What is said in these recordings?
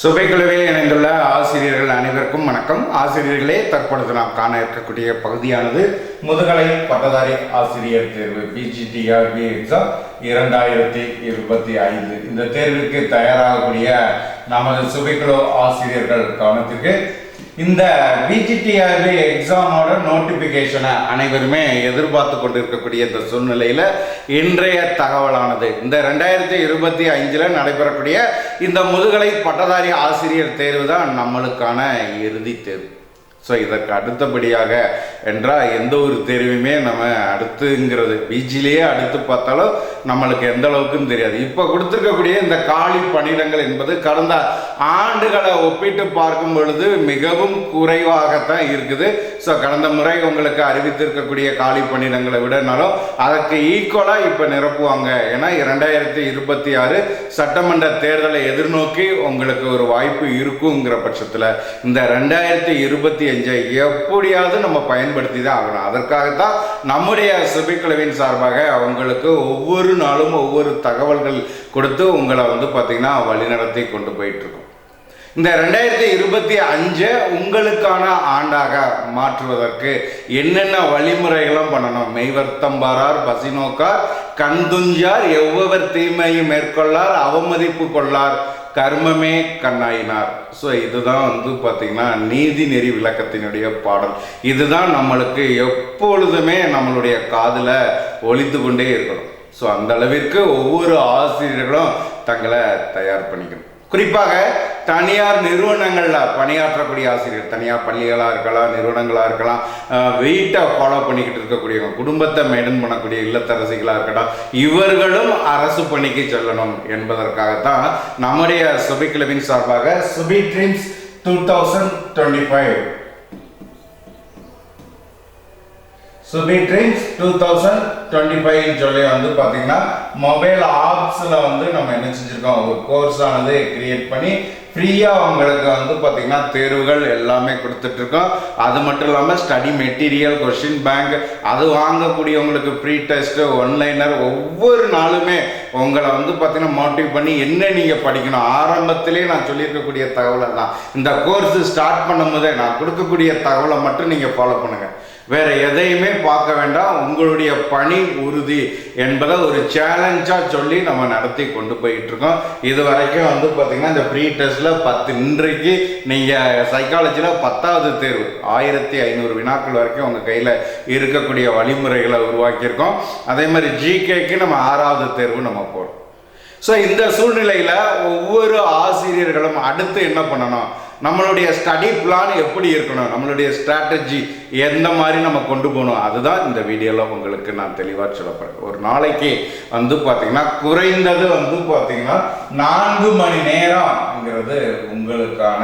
சுபைக்குழுவில் இணைந்துள்ள ஆசிரியர்கள் அனைவருக்கும் வணக்கம். ஆசிரியர்களே தற்பொழுது நாம் காண இருக்கக்கூடிய பகுதியானது முதுகலை பட்டதாரி ஆசிரியர் தேர்வு பிஜிடிஆர்பி எக்ஸாம் இரண்டாயிரத்தி இருபத்தி ஐந்து. இந்த தேர்விற்கு தயாராகக்கூடிய நமது சுபைக்குழு ஆசிரியர்கள் கவனத்திற்கு இந்த பிஜிடிஆர்பி எக்ஸாமோட நோட்டிபிகேஷனை அனைவருமே எதிர்பார்த்து கொண்டிருக்கக்கூடிய இந்த சூழ்நிலையில் இன்றைய தகவலானது. இந்த ரெண்டாயிரத்தி இருபத்தி அஞ்சில் நடைபெறக்கூடிய இந்த முதுகலை பட்டதாரி ஆசிரியர் தேர்வு தான் நம்மளுக்கான இறுதி தேர்வு. ஸோ இதற்கு அடுத்தபடியாக என்றால் எந்த ஒரு தேர்வுமே நம்ம அடுத்துங்கிறது. பிஜிலேயே அடுத்து பார்த்தாலும் நம்மளுக்கு எந்த அளவுக்கும் தெரியாது. இப்போ கொடுத்துருக்கக்கூடிய இந்த காலி பணியிடங்கள் என்பது கடந்த ஆண்டுகளை ஒப்பிட்டு பார்க்கும் பொழுது மிகவும் குறைவாகத்தான் இருக்குது. ஸோ கடந்த முறை உங்களுக்கு அறிவித்திருக்கக்கூடிய காலி பணியிடங்களை விடனாலும் அதற்கு ஈக்குவலாக இப்போ நிரப்புவாங்க. ஏன்னா இரண்டாயிரத்தி இருபத்தி ஆறு சட்டமன்ற தேர்தலை எதிர்நோக்கி உங்களுக்கு ஒரு வாய்ப்பு இருக்குங்கிற பட்சத்தில் இந்த ரெண்டாயிரத்தி இருபத்தி என்ஜாய் எப்படியாவது நம்ம பயன்படுத்தி தான் ஆகணும். அதற்காகத்தான் நம்முடைய சுபிக்குழுவின் சார்பாக அவங்களுக்கு ஒவ்வொரு நாளும் ஒவ்வொரு தகவல்கள் கொடுத்து உங்களை வந்து பார்த்திங்கன்னா வழிநடத்தி கொண்டு போயிட்டுருக்கோம். இந்த ரெண்டாயிரத்தி இருபத்தி அஞ்சை உங்களுக்கான ஆண்டாக மாற்றுவதற்கு என்னென்ன வழிமுறைகளும் பண்ணணும்? மெய்வர்த்தம்பாரார் பசி நோக்கார் கண்துஞ்சார் எவ்வவர் தீமையும் மேற்கொள்ளார் அவமதிப்பு கொள்ளார் கர்மமே கண்ணாயினார். ஸோ இதுதான் வந்து பார்த்திங்கன்னா நீதி நெறி விளக்கத்தினுடைய பாடல். இதுதான் நம்மளுக்கு எப்பொழுதுமே நம்மளுடைய காதில் ஒழித்து கொண்டே இருக்கணும். ஸோ அந்த அளவிற்கு ஒவ்வொரு ஆசிரியர்களும் தங்களை தயார் பண்ணிக்கணும். குறிப்பாக தனியார் நிறுவனங்களில் பணியாற்றக்கூடிய ஆசிரியர் தனியார் பள்ளிகளாக இருக்கலாம் நிறுவனங்களாக இருக்கலாம் வெயிட்டை ஃபாலோ பண்ணிக்கிட்டு இருக்கக்கூடியவங்க குடும்பத்தை மெயின்டைன் பண்ணக்கூடிய இல்லத்தரசிகளாக இருக்கட்டும் இவர்களும் அரசு பணிக்கு செல்லணும் என்பதற்காகத்தான் நம்முடைய சுபி கிளப்பின் சார்பாக Subi dreams two thousand twenty five Subi dreams two thousand twenty ஃபைவ்னு சொல்லி வந்து பார்த்தீங்கன்னா மொபைல் ஆப்ஸில் வந்து நம்ம என்ன செஞ்சுருக்கோம்? ஒரு கோர்ஸ் ஆனது கிரியேட் பண்ணி ஃப்ரீயாக அவங்களுக்கு வந்து பார்த்தீங்கன்னா தேர்வுகள் எல்லாமே கொடுத்துட்ருக்கோம். அது மட்டும் இல்லாமல் ஸ்டடி மெட்டீரியல் கொஷின் பேங்க் அது வாங்கக்கூடியவங்களுக்கு ப்ரீ டெஸ்ட்டு ஒன்லைனர் ஒவ்வொரு நாளுமே உங்களை வந்து பார்த்தீங்கன்னா மோட்டிவ் பண்ணி என்ன நீங்கள் படிக்கணும்? ஆரம்பத்திலே நான் சொல்லியிருக்கக்கூடிய தகவலை தான் இந்த கோர்ஸ் ஸ்டார்ட் பண்ணும்போதே நான் கொடுக்கக்கூடிய தகவலை மட்டும் நீங்கள் ஃபாலோ பண்ணுங்கள் வேற எதையுமே பார்க்க வேண்டாம். உங்களுடைய பணி உறுதி என்பதை ஒரு சேலஞ்சாக சொல்லி நம்ம நடத்தி கொண்டு போயிட்டு இருக்கோம் இது வரைக்கும் வந்து பார்த்திங்கன்னா இந்த ப்ரீ டெஸ்ட்டில் பத்து இன்றைக்கு நீங்கள் சைக்காலஜியில் பத்தாவது தேர்வு. ஆயிரத்தி ஐநூறு வினாக்கள் வரைக்கும் உங்கள் கையில் இருக்கக்கூடிய வழிமுறைகளை உருவாக்கியிருக்கோம். அதே மாதிரி ஜிகேக்கு நம்ம ஆறாவது தேர்வு நம்ம போகிறோம் ஸோ இந்த சூழ்நிலையில் ஒவ்வொரு ஆசிரியர்களும் அடுத்து என்ன பண்ணணும்? நம்மளுடைய ஸ்டடி பிளான் எப்படி இருக்கணும்? நம்மளுடைய ஸ்ட்ராட்டஜி எந்த மாதிரி நம்ம கொண்டு போகணும்? அதுதான் இந்த வீடியோவில் உங்களுக்கு நான் தெளிவாக சொல்லப்படுறேன் ஒரு நாளைக்கு வந்து பார்த்தீங்கன்னா குறைந்தது வந்து பார்த்தீங்கன்னா நான்கு மணி நேரம்ங்கிறது உங்களுக்கான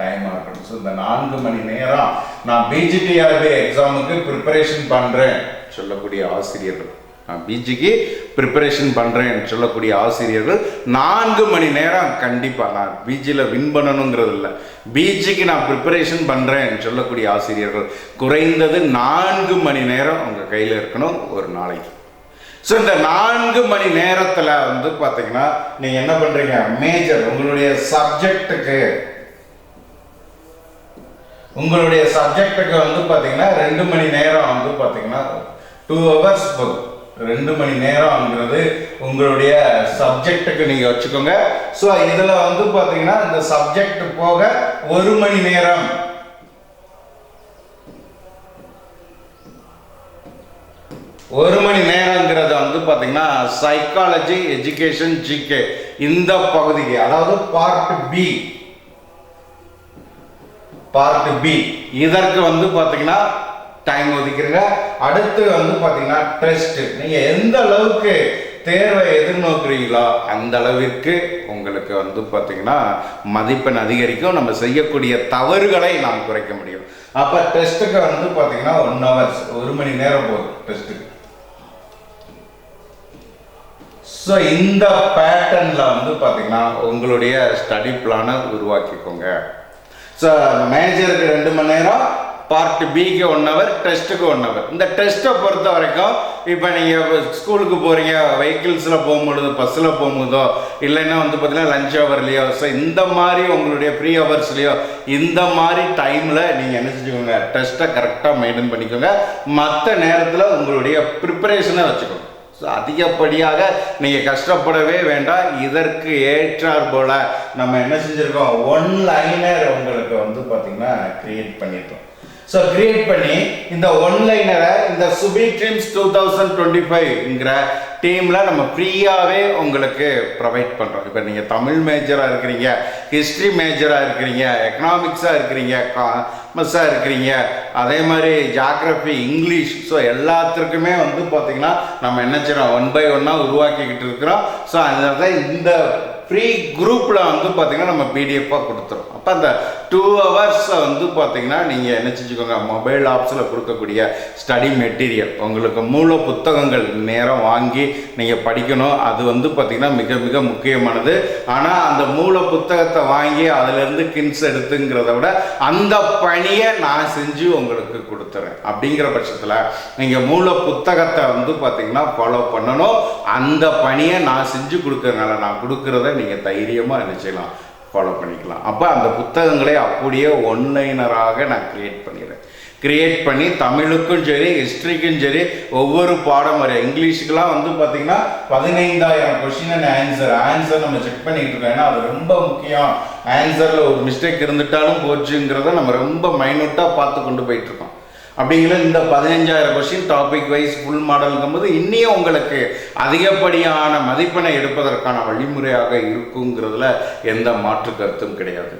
டைமாக இருக்கணும் ஸோ இந்த நான்கு மணி நேரம் நான் பிஜிடிஆர்பி எக்ஸாமுக்கு ப்ரிப்பரேஷன் பண்ணுறேன் சொல்லக்கூடிய ஆசிரியர்கள். நான் பிஜிக்கு ப்ரிப்பரேஷன் பண்ணுறேன் சொல்லக்கூடிய ஆசிரியர்கள் நான்கு மணி நேரம் கண்டிப்பாக நான் பிஜியில் வின் பண்ணணுங்கிறது இல்லை. பிஜிக்கு நான் ப்ரிப்பரேஷன் பண்ணுறேன் சொல்லக்கூடிய ஆசிரியர்கள் குறைந்தது நான்கு மணி நேரம் உங்கள் கையில் இருக்கணும் ஒரு நாளைக்கு. ஸோ இந்த நான்கு மணி நேரத்தில் வந்து பார்த்தீங்கன்னா நீங்கள் என்ன பண்ணுறீங்க மேஜர் உங்களுடைய சப்ஜெக்டுக்கு உங்களுடைய சப்ஜெக்டுக்கு வந்து பார்த்தீங்கன்னா ரெண்டு மணி நேரம் வந்து பார்த்தீங்கன்னா டூ ஹவர்ஸ் போதும். ரெண்டு மணி நேரம்ங்கிறது உங்களுடைய சப்ஜெக்டுக்கு நீங்கள் வச்சுக்கோங்க. ஸோ இதில் வந்து பார்த்தீங்கன்னா இந்த சப்ஜெக்ட் போக ஒரு மணி நேரம். ஒரு மணி நேரங்கிறத வந்து பார்த்தீங்கன்னா சைக்காலஜி எஜுகேஷன் ஜிகே இந்த பகுதிக்கு அதாவது பார்ட் பி பார்ட் பி இதற்கு வந்து பார்த்தீங்கன்னா டைம் ஒதுக்கிறீங்க அடுத்து வந்து பார்த்தீங்கன்னா ட்ரெஸ்ட்டு நீங்கள் எந்த அளவுக்கு தேர்வை எதிர்நோக்குறீங்களோ அந்த அளவிற்கு உங்களுக்கு வந்து பார்த்தீங்கன்னா மதிப்பெண் அதிகரிக்கும். நம்ம செய்யக்கூடிய தவறுகளை நாம் குறைக்க முடியும். அப்போ டெஸ்ட்டுக்கு வந்து பார்த்தீங்கன்னா ஒன் ஹவர்ஸ் ஒரு மணி நேரம் போதும் டெஸ்ட்டுக்கு ஸோ இந்த பேட்டர்னில் வந்து பார்த்தீங்கன்னா உங்களுடைய ஸ்டடி பிளானை உருவாக்கிக்கோங்க. ஸோ மேஜருக்கு ரெண்டு மணி நேரம் பார்ட் பிக்கு ஒன் ஹவர் டெஸ்ட்டுக்கு ஒன் ஹவர் இந்த டெஸ்ட்டை பொறுத்த வரைக்கும் இப்போ நீங்கள் ஸ்கூலுக்கு போகிறீங்க வெஹிக்கிள்ஸில் போகும்பொழுது பஸ்ஸில் போகும்போதோ இல்லைன்னா வந்து பார்த்தீங்கன்னா லஞ்ச் ஹவர்லேயோ ஸோ இந்த மாதிரி உங்களுடைய ஃப்ரீ ஹவர்ஸ்லேயோ இந்த மாதிரி டைமில் நீங்கள் என்ன செஞ்சுக்கோங்க டெஸ்ட்டை கரெக்டாக மெயின்டைன் பண்ணிக்கோங்க. மற்ற நேரத்தில் உங்களுடைய ப்ரிப்பரேஷனை வச்சுக்கோங்க. ஸோ அதிகப்படியாக நீங்கள் கஷ்டப்படவே வேண்டாம். இதற்கு ஏற்றார் போல் நம்ம என்ன செஞ்சுருக்கோம்? ஒன் லைனர் உங்களுக்கு வந்து பார்த்திங்கன்னா க்ரியேட் பண்ணியிருக்கோம் ஸோ கிரியேட் பண்ணி இந்த ஒன்லைனரை இந்த Subi dreams two thousand twenty ஃபைவ்ங்கிற டீமில் நம்ம ஃப்ரீயாகவே உங்களுக்கு ப்ரொவைட் பண்ணுறோம் இப்போ நீங்கள் தமிழ் மேஜராக இருக்கிறீங்க ஹிஸ்ட்ரி மேஜராக இருக்கிறீங்க எக்கனாமிக்ஸாக இருக்கிறீங்க காமர்ஸாக இருக்கிறீங்க அதே மாதிரி ஜாக்ரஃபி இங்கிலீஷ் ஸோ எல்லாத்துக்குமே வந்து பார்த்திங்கன்னா நம்ம என்ன செய்கிறோம் ஒன் பை ஒன்னாக உருவாக்கிக்கிட்டு இருக்கிறோம். ஸோ அதனால தான் இந்த ஃப்ரீ குரூப்பில் வந்து பார்த்தீங்கன்னா நம்ம பிடிஎஃபாக கொடுத்துரும் அப்போ அந்த டூ ஹவர்ஸை வந்து பார்த்தீங்கன்னா நீங்கள் என்ன செஞ்சுக்கோங்க மொபைல் ஆப்ஸில் கொடுக்கக்கூடிய ஸ்டடி மெட்டீரியல் உங்களுக்கு மூல புத்தகங்கள் நேரம் வாங்கி நீங்கள் படிக்கணும். அது வந்து பார்த்திங்கன்னா மிக மிக முக்கியமானது. ஆனால் அந்த மூல புத்தகத்தை வாங்கி அதிலிருந்து கின்ஸ் எடுத்துங்கிறத விட அந்த பணியை நான் செஞ்சு உங்களுக்கு கொடுத்துறேன். அப்படிங்கிற பட்சத்தில் நீங்கள் மூல புத்தகத்தை வந்து பார்த்தீங்கன்னா ஃபாலோ பண்ணணும். அந்த பணியை நான் செஞ்சு கொடுக்கறதுனால நான் கொடுக்குறத நீங்கள் தைரியமாக நினச்சிக்கலாம் ஃபாலோ பண்ணிக்கலாம். அப்போ அந்த புத்தகங்களை அப்படியே ஒன்லைனராக நான் கிரியேட் பண்ணிடுறேன். கிரியேட் பண்ணி தமிழுக்கும் சரி ஹிஸ்ட்ரிக்கும் சரி ஒவ்வொரு பாடம் வரை. இங்கிலீஷுக்கெலாம் வந்து பார்த்தீங்கன்னா பதினைந்தாயிரம் கொஷின் அண்ட் ஆன்சர் ஆன்சர் நம்ம செக் பண்ணிக்கிட்டு இருக்கோம். ஏன்னா அது ரொம்ப முக்கியம். ஆன்சரில் ஒரு மிஸ்டேக் இருந்துட்டாலும் போச்சுங்கிறத நம்ம ரொம்ப மைனூட்டாக பார்த்து கொண்டு போயிட்டுருக்கோம் அப்படிங்கிற இந்த பதினஞ்சாயிரம் கொஸ்டின் டாபிக் வைஸ் ஃபுல் மாடலுங்கும் போது இன்னியும் உங்களுக்கு அதிகப்படியான மதிப்பெண்ணை எடுப்பதற்கான வழிமுறையாக இருக்குங்கிறதுல எந்த மாற்று கருத்தும் கிடையாது.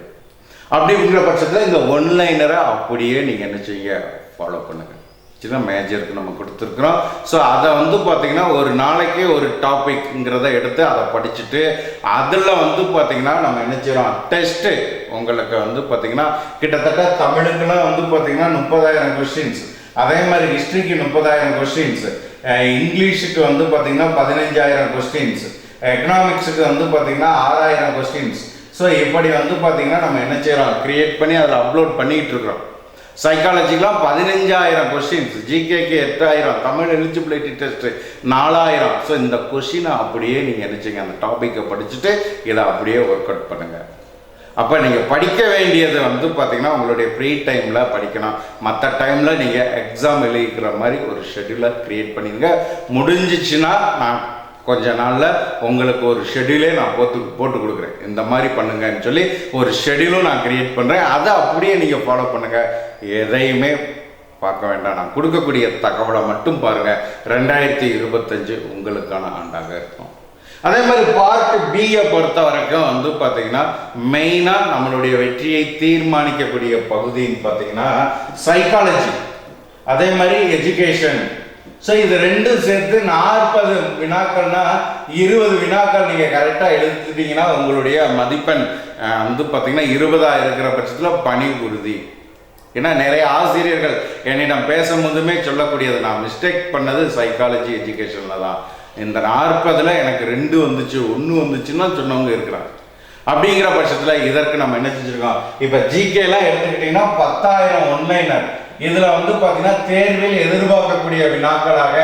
அப்படிங்கிற பட்சத்தில் இந்த ஒன்லைனரை அப்படியே நீங்கள் என்ன செய்ய? ஃபாலோ பண்ணுங்கள் தான் மேஜருக்கு நம்ம கொடுத்துருக்குறோம். ஸோ அதை வந்து பார்த்திங்கன்னா ஒரு நாளைக்கு ஒரு டாபிக்ங்கிறத எடுத்து அதை படிச்சுட்டு அதில் வந்து பார்த்தீங்கன்னா நம்ம என்ன செய்கிறோம் டெஸ்ட்டு உங்களுக்கு வந்து பார்த்திங்கன்னா கிட்டத்தட்ட தமிழுக்குலாம் வந்து பார்த்தீங்கன்னா முப்பதாயிரம் கொஸ்டின்ஸ் அதே மாதிரி ஹிஸ்ட்ரிக்கு முப்பதாயிரம் கொஸ்டின்ஸ் இங்கிலீஷுக்கு வந்து பார்த்திங்கன்னா பதினஞ்சாயிரம் கொஸ்டின்ஸ் எக்கனாமிக்ஸுக்கு வந்து பார்த்தீங்கன்னா ஆறாயிரம் கொஸ்டின்ஸ் ஸோ இப்படி வந்து பார்த்திங்கன்னா நம்ம என்ன செய்கிறோம் கிரியேட் பண்ணி அதில் அப்லோட் பண்ணிக்கிட்டு இருக்கிறோம். சைக்காலஜிக்கெலாம் பதினஞ்சாயிரம் கொஸ்டின்ஸ் ஜிகேக்கு எட்டாயிரம் தமிழ் எலிஜிபிலிட்டி டெஸ்ட்டு நாலாயிரம். ஸோ இந்த கொஷினை அப்படியே நீங்கள் நினச்சிங்க அந்த டாப்பிக்கை படிச்சுட்டு இதை அப்படியே ஒர்க் அவுட் பண்ணுங்கள் அப்போ நீங்கள் படிக்க வேண்டியது வந்து பார்த்தீங்கன்னா உங்களுடைய ஃப்ரீ டைமில் படிக்கணும் மற்ற டைமில் நீங்கள் எக்ஸாம் எழுதிக்கிற மாதிரி ஒரு ஷெட்யூலை க்ரியேட் பண்ணிடுங்க முடிஞ்சிச்சுன்னா நான் கொஞ்ச நாளில் உங்களுக்கு ஒரு ஷெட்யூலே நான் போட்டு போட்டு கொடுக்குறேன். இந்த மாதிரி பண்ணுங்கன்னு சொல்லி ஒரு ஷெட்யூலும் நான் க்ரியேட் பண்ணுறேன் அதை அப்படியே நீங்கள் ஃபாலோ பண்ணுங்கள் எதையுமே பார்க்க வேண்டாம். நான் கொடுக்கக்கூடிய தகவலை மட்டும் பாருங்கள் ரெண்டாயிரத்தி இருபத்தஞ்சு உங்களுக்கான ஆண்டாக இருக்கும். அதே மாதிரி பார்ட் பியை பொறுத்த வரைக்கும் வந்து பார்த்தீங்கன்னா மெயினாக நம்மளுடைய வெற்றியை தீர்மானிக்கக்கூடிய பகுதின்னு பார்த்தீங்கன்னா சைக்காலஜி அதே மாதிரி எஜுகேஷன் ஸோ இது ரெண்டும் சேர்த்து நாற்பது வினாக்கள்னா இருபது வினாக்கள் நீங்கள் கரெக்டாக எழுதிட்டீங்கன்னா உங்களுடைய மதிப்பெண் வந்து பார்த்தீங்கன்னா இருபதாக இருக்கிற பட்சத்தில் பணி உறுதி. ஏன்னா நிறைய ஆசிரியர்கள் என்னிடம் பேசும்போதுமே சொல்லக்கூடியது. நான் மிஸ்டேக் பண்ணது சைக்காலஜி எஜுகேஷனில் தான். இந்த நாற்பதில் எனக்கு ரெண்டு வந்துச்சு ஒன்று வந்துச்சுன்னா சொன்னவங்க இருக்கிறாங்க. அப்படிங்கிற பட்சத்தில் இதற்கு நம்ம என்ன செஞ்சுருக்கோம்? இப்போ ஜிகேலாம் எடுத்துக்கிட்டிங்கன்னா பத்தாயிரம் ஒன்லைனர் இதில் வந்து பார்த்தீங்கன்னா தேர்வில் எதிர்பார்க்கக்கூடிய வினாக்களாக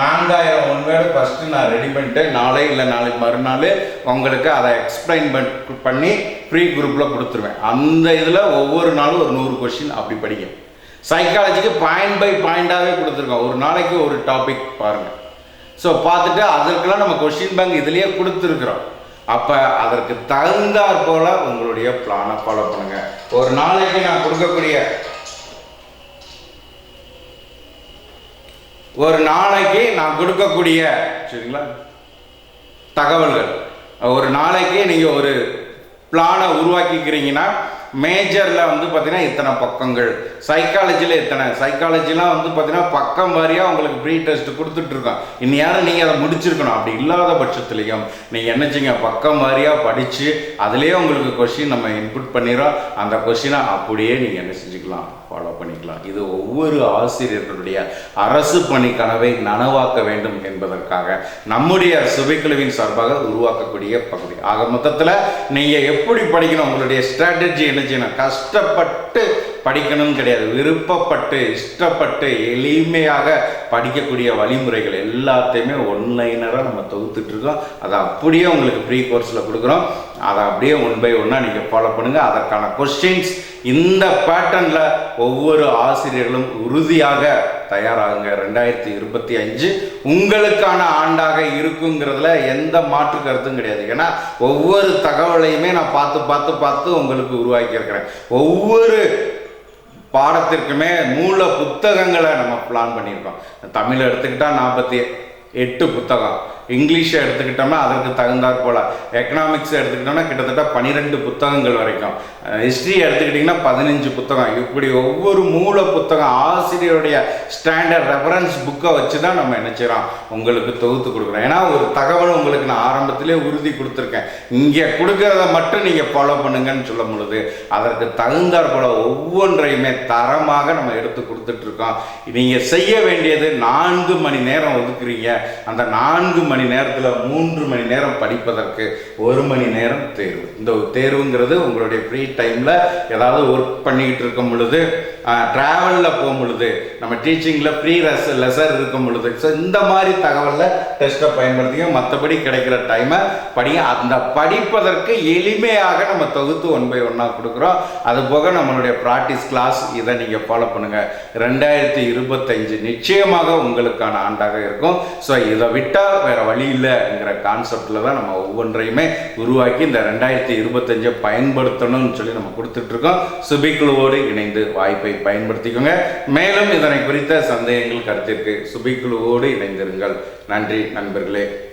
நான்காயிரம் ஒன்வேர்டு ஃபஸ்ட்டு நான் ரெடி பண்ணிட்டு நாளை இல்லை நாளைக்கு மறுநாள் உங்களுக்கு அதை எக்ஸ்பிளைன் பண்ணி ஃப்ரீ குரூப்பில் கொடுத்துருவேன். அந்த இதில் ஒவ்வொரு நாளும் ஒரு நூறு கொஷின் அப்படி படிங்க. சைக்காலஜிக்கு பாயிண்ட் பை பாயிண்டாகவே கொடுத்துருக்கோம். ஒரு நாளைக்கு ஒரு டாபிக் பாருங்கள் ஸோ பார்த்துட்டு அதற்கெல்லாம் நம்ம கொஷின் பேங்க் இதுலேயே கொடுத்துருக்குறோம். அப்போ அதற்கு தகுந்தாற் போல உங்களுடைய பிளானை ஃபாலோ பண்ணுங்க. ஒரு நாளைக்கு நான் கொடுக்கக்கூடிய ஒரு நாளைக்கு நான் கொடுக்கக்கூடிய சரிங்களா? தகவல்கள். ஒரு நாளைக்கு நீங்கள் ஒரு பிளானை உருவாக்கிக்கிறீங்கன்னா மேஜரில் வந்து பார்த்தீங்கன்னா இத்தனை பக்கங்கள். சைக்காலஜியில் இத்தனை. சைக்காலஜிலாம் வந்து பார்த்தீங்கன்னா பக்கம் வாரியாக உங்களுக்கு ப்ரீ டெஸ்ட் கொடுத்துட்ருக்கோம் இன்னும் யாரும் நீங்கள் அதை முடிச்சிருக்கணும்? அப்படி இல்லாத பட்சத்துலேயும் நீங்கள் என்ன பக்கம் வாரியாக படித்து அதுலேயே உங்களுக்கு கொஷின் நம்ம இன்புட் பண்ணிடுறோம். அந்த கொஷினை அப்படியே நீங்கள் என்ன செஞ்சுக்கலாம்? ஃபாலோ பண்ணிக்கலாம். இது ஒவ்வொரு ஆசிரியர்களுடைய அரசு பணி கனவை நனவாக்க வேண்டும் என்பதற்காக நம்முடைய சுபைக்குழுவின் சார்பாக உருவாக்கக்கூடிய பகுதி. ஆக மொத்தத்தில் நீங்கள் எப்படி படிக்கணும்? உங்களுடைய ஸ்ட்ராட்டஜி என்ன செய்யணும். கஷ்டப்பட்டு படிக்கணும்னு கிடையாது. விருப்பப்பட்டு இஷ்டப்பட்டு எளிமையாக படிக்கக்கூடிய வழிமுறைகள் எல்லாத்தையுமே ஒன்லைனராக நம்ம தொகுத்துட்டு இருக்கோம். அதை அப்படியே உங்களுக்கு ப்ரீ கோர்ஸில் கொடுக்குறோம். அதை அப்படியே ஒன் பை ஒன்னாக நீங்கள் ஃபாலோ பண்ணுங்கள் அதற்கான கொஸ்டின்ஸ் இந்த பேட்டர்னில் ஒவ்வொரு ஆசிரியர்களும் உறுதியாக தயாராகுங்க. ரெண்டாயிரத்தி இருபத்தி அஞ்சு உங்களுக்கான ஆண்டாக இருக்குங்கிறதுல எந்த மாற்று கருத்தும் கிடையாது. ஏன்னா ஒவ்வொரு தகவலையுமே நான் பார்த்து பார்த்து பார்த்து உங்களுக்கு உருவாக்கி இருக்கிறேன் ஒவ்வொரு பாடத்திற்குமே மூல புத்தகங்களை நம்ம பிளான் பண்ணியிருக்கோம். தமிழ் எடுத்துக்கிட்டால் நாற்பத்தி எட்டு புத்தகம். இங்கிலீஷை எடுத்துக்கிட்டோம்னா அதற்கு தகுந்தாற் போல. எக்கனாமிக்ஸ் எடுத்துக்கிட்டோம்னா கிட்டத்தட்ட பன்னிரெண்டு புத்தகங்கள் வரைக்கும். ஹிஸ்ட்ரி எடுத்துக்கிட்டிங்கன்னா பதினஞ்சு புத்தகம். இப்படி ஒவ்வொரு மூல புத்தகம் ஆசிரியருடைய ஸ்டாண்டர்ட் ரெஃபரன்ஸ் புக்கை வச்சு தான் நம்ம என்ன செய்கிறோம் உங்களுக்கு தொகுத்து கொடுக்குறோம். ஏன்னா ஒரு தகவல் உங்களுக்கு நான் ஆரம்பத்திலே உறுதி கொடுத்துருக்கேன். இங்கே கொடுக்கறத மட்டும் நீங்கள் ஃபாலோ பண்ணுங்கன்னு சொல்ல பொழுது அதற்கு தகுந்தாற் போல ஒவ்வொன்றையுமே தரமாக நம்ம எடுத்து கொடுத்துட்ருக்கோம் நீங்கள் செய்ய வேண்டியது நான்கு மணி நேரம் ஒதுக்குறீங்க. அந்த நான்கு மணி மணி நேரத்தில் மூன்று மணி நேரம் படிப்பதற்கு ஒரு மணி நேரம் தேர்வு. இந்த தேர்வுங்கிறது உங்களுடைய ஃப்ரீ டைமில் ஏதாவது ஒர்க் பண்ணிக்கிட்டு இருக்கும் பொழுது ட்ராவலில் போகும் பொழுது நம்ம டீச்சிங்கில் ஃப்ரீ ரெஸ் லெசர் இருக்கும் பொழுது. ஸோ இந்த மாதிரி தகவலில் டெஸ்ட்டை பயன்படுத்திங்க மற்றபடி கிடைக்கிற டைமை படிங்க. அந்த படிப்பதற்கு எளிமையாக நம்ம தொகுத்து ஒன் பை ஒன்னாக கொடுக்குறோம். அது போக நம்மளுடைய ப்ராக்டிஸ் கிளாஸ் இதை நீங்கள் ஃபாலோ பண்ணுங்கள் ரெண்டாயிரத்தி இருபத்தஞ்சு நிச்சயமாக உங்களுக்கான ஆண்டாக இருக்கும். ஸோ இதை விட்டால் வேறு வழி இல்லைங்கிற கான்செப்டில் தான் நம்ம ஒவ்வொன்றையுமே உருவாக்கி இந்த ரெண்டாயிரத்தி இருபத்தஞ்சை பயன்படுத்தணும்னு சொல்லி நம்ம கொடுத்துட்ருக்கோம். சுபிக்குழுவோடு இணைந்து வாய்ப்பை பயன்படுத்திக்கோங்க. மேலும் இதனை குறித்த சந்தேகங்கள் கருத்திற்கு சுபிக்குழுவோடு இணைந்திருங்கள். நன்றி நண்பர்களே.